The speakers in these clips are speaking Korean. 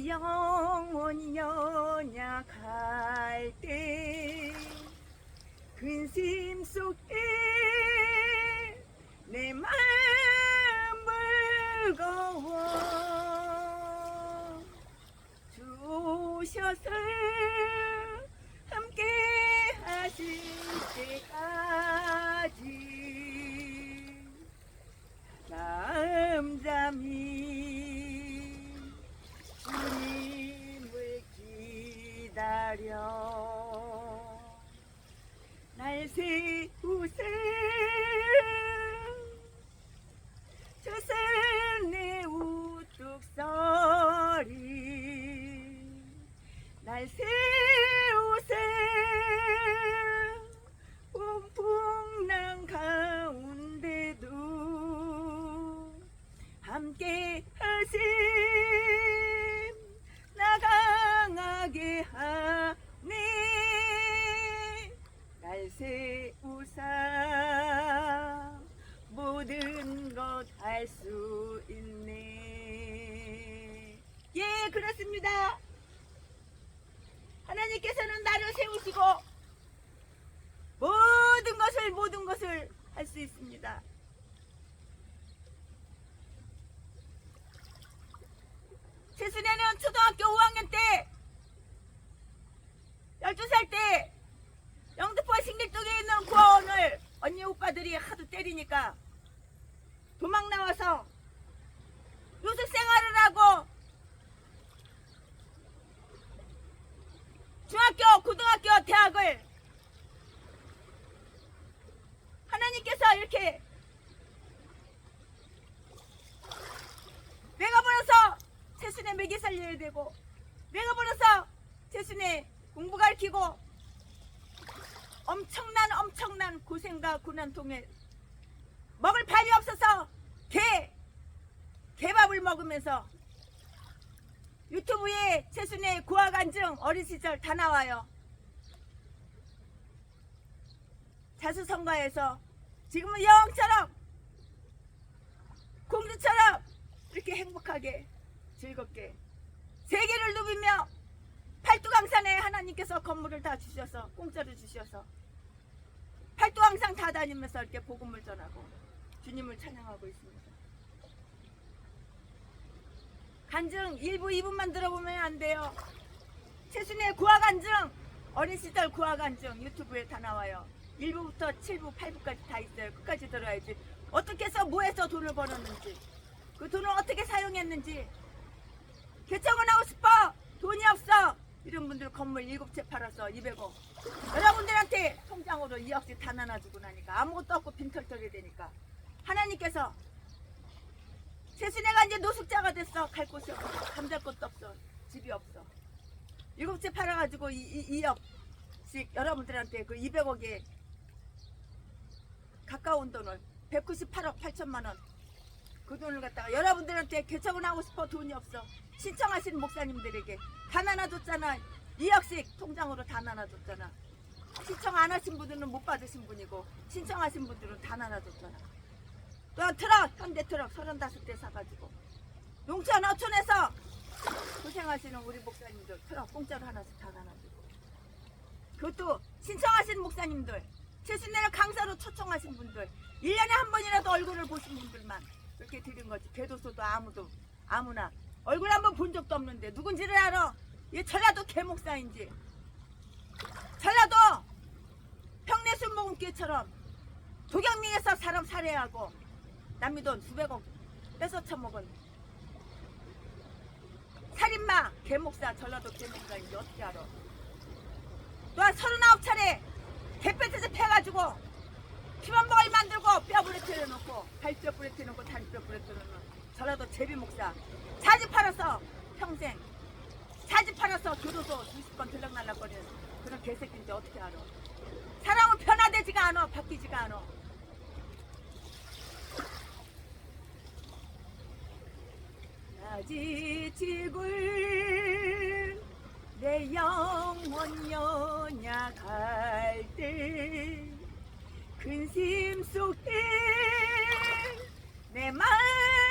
내 영혼이 연약할 때 근심 속에 내 마음 무거워 주셔서 함께 하실 때까지 다음 잠이 날 세우세 저산내 우뚝 서리 날 세우세 온풍랑 가운데도 함께 하심 나강하게 하 세우사. 모든 것할수 있네. 예 그렇습니다. 하나님께서는 나를 세우시고 모든 것을 모든 것을 할 수 있습니다. 최순애는 초등학교 5학년 때 12살 때 영등포 신길동에 있는 고아원을 오빠들이 하도 때리니까 도망 나와서 요새 생활을 하고 중학교, 고등학교, 대학을 하나님께서 이렇게 내가 벌어서 최순의 먹이 살려야 되고 내가 벌어서 최순의 공부 가르치고 엄청난 엄청난 고생과 고난 통해 먹을 밥이 없어서 개 개밥을 먹으면서 유튜브에 최순의 구화 간증 어린 시절 다 나와요. 자수성가에서 지금은 여왕처럼 공주처럼 이렇게 행복하게 즐겁게 세계를 누비며 팔뚝항산에 하나님께서 건물을 다 주셔서 공짜로 주셔서 팔뚝항산 다 다니면서 이렇게 복음을 전하고 주님을 찬양하고 있습니다. 간증 1부 2부만 들어보면 안 돼요. 최순의 구화 간증 어린 시절 구화 간증 유튜브에 다 나와요. 1부부터 7부, 8부까지 다 있어요. 끝까지 들어야지. 어떻게 해서 뭐해서 돈을 벌었는지 그 돈을 어떻게 사용했는지 개척을 하고 싶어 돈이 없어 이런 분들 건물 7채 팔아서 200억 여러분들한테 통장으로 2억씩 다 나눠주고 나니까 아무것도 없고 빈털털이 되니까 하나님께서 최순애가 이제 노숙자가 됐어. 갈 곳이 없어. 잠잘 곳도 없어. 집이 없어. 일곱 채 팔아가지고 이, 이, 2억씩 여러분들한테 그 200억에 가까운 돈을 198억 8천만 원. 그 돈을 갖다가 여러분들한테 개척을 하고 싶어 돈이 없어. 신청하신 목사님들에게 다 나눠줬잖아. 2억씩 통장으로 다 나눠줬잖아. 신청 안 하신 분들은 못 받으신 분이고 신청하신 분들은 다 나눠줬잖아. 또 트럭 현대 트럭 35대 사가지고 농촌 어촌에서 고생하시는 우리 목사님들 트럭 공짜로 하나씩 다 나눠주고 그것도 신청하신 목사님들 최순애를 강사로 초청하신 분들 1년에 한 번이라도 얼굴을 보신 분들만 그렇게 드린 거지. 교도소도 아무도 아무나. 얼굴 한번 본 적도 없는데. 누군지를 알아. 얘 전라도 개목사인지. 전라도 평내순복음교회처럼 도경민에서 사람 살해하고 남미돈 수백억 뺏어 처먹은 살인마 개목사 전라도 개목사인지 어떻게 알아? 또한 서른아홉 차례 개패트에서 패가지고 피만 먹을 뼈 부러뜨려 놓고 발뼈 부러뜨려 놓고 다리뼈 부러뜨려 놓고. 전라도 제비 목사. 자지 팔아서 평생. 자지 팔아서 교도소 20번 들락날락거리는 그런 개새끼인지 어떻게 알아? 사람은 변화되지가 않아 바뀌지가 않아. 지치굴 내 영혼 연약할 때 근심 속에 내 마음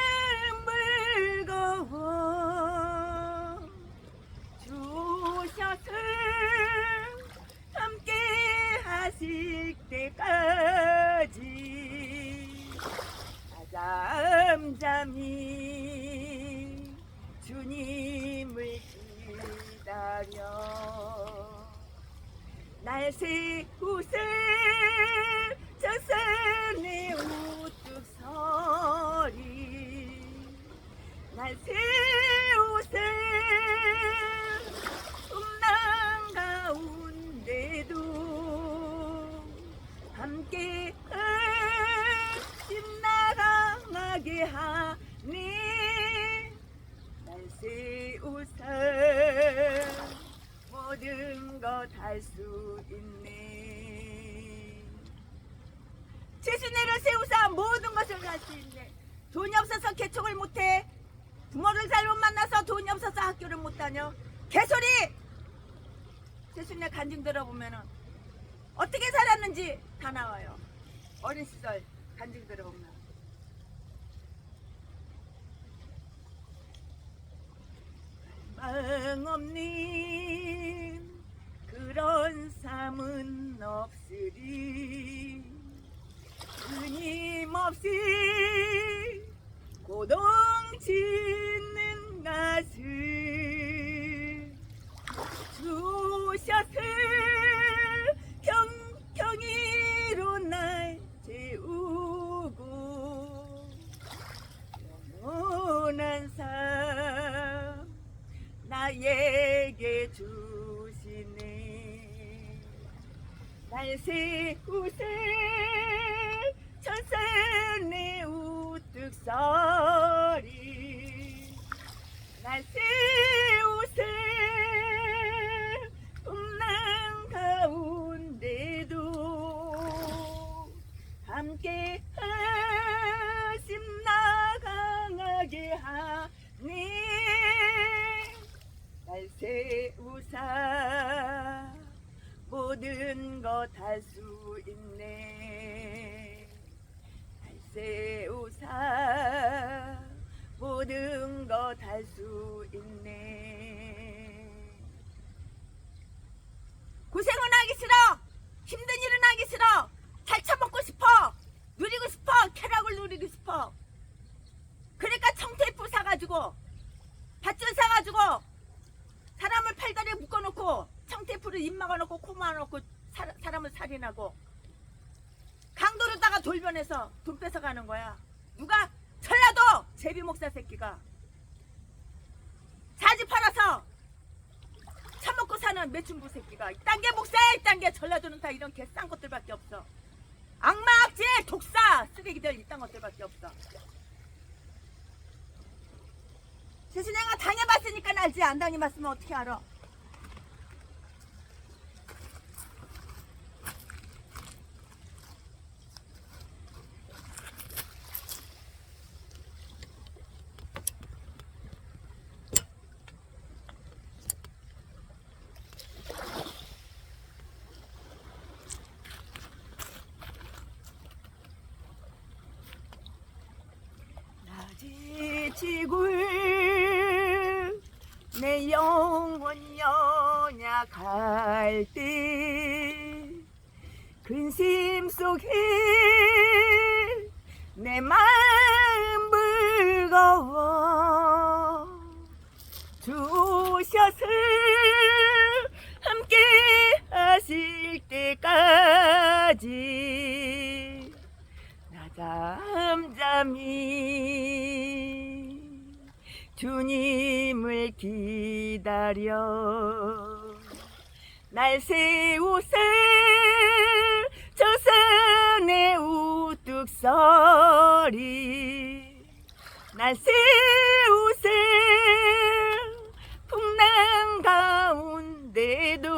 날 세우세 저산의 우뚝 서리. 날 세우세 음란 가운데도 함께 모든 것할수 있네. 최순애를 세우사 모든 것을 할수 있네. 돈이 없어서 개척을 못해. 부모를 잘못 만나서 돈이 없어서 학교를 못 다녀. 개소리! 최순애 간증 들어보면은 어떻게 살았는지 다 나와요. 어린 시절 간증 들어보면. 망 없는 그런 삶은 없으리. 끊임없이 고동 짓는 것을 주셔서 경경이로 날 재우고 영원한 삶 나에게 주 날 세우세 천산의 우뚝 서리. 날 세우세 할수 있네. 날 세우사 모든 것 할 수 있네. 고생은 하기 싫어. 힘든 일은 하기 싫어. 잘 처먹고 싶어. 누리고 싶어. 쾌락을 누리고 싶어. 그러니까 청테이프 사가지고 밧줄 사가지고 사람을 팔다리에 묶어놓고 청테이프를 입 막아놓고 코 막아놓고 사, 사람을 살인하고 강도로다가 돌변해서 돈 뺏어가는 거야. 누가? 전라도 제비 목사 새끼가. 자지 팔아서 처먹고 사는 매춘부 새끼가. 이딴 게 목사야 이딴 게 전라도는 다 이런 개싼 것들밖에 없어. 악마 악질 독사 쓰레기들 이딴 것들밖에 없어. 내가 당해봤으니까 알지 안 당해봤으면 어떻게 알아 낮이 지굴. 내 영혼 연약할 때 근심 속에 내 마음 불거워 주셔서 함께 하실 때까지 나 잠잠히 주님을 기다려. 날 세우세 저 산의 우뚝 서리. 날 세우세 풍랑 가운데도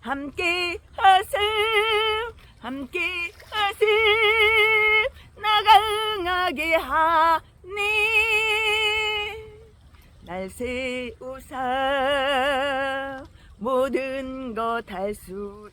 함께 하세 함께 하세 나강하게 하니 날 세우사. 모든 것 할 수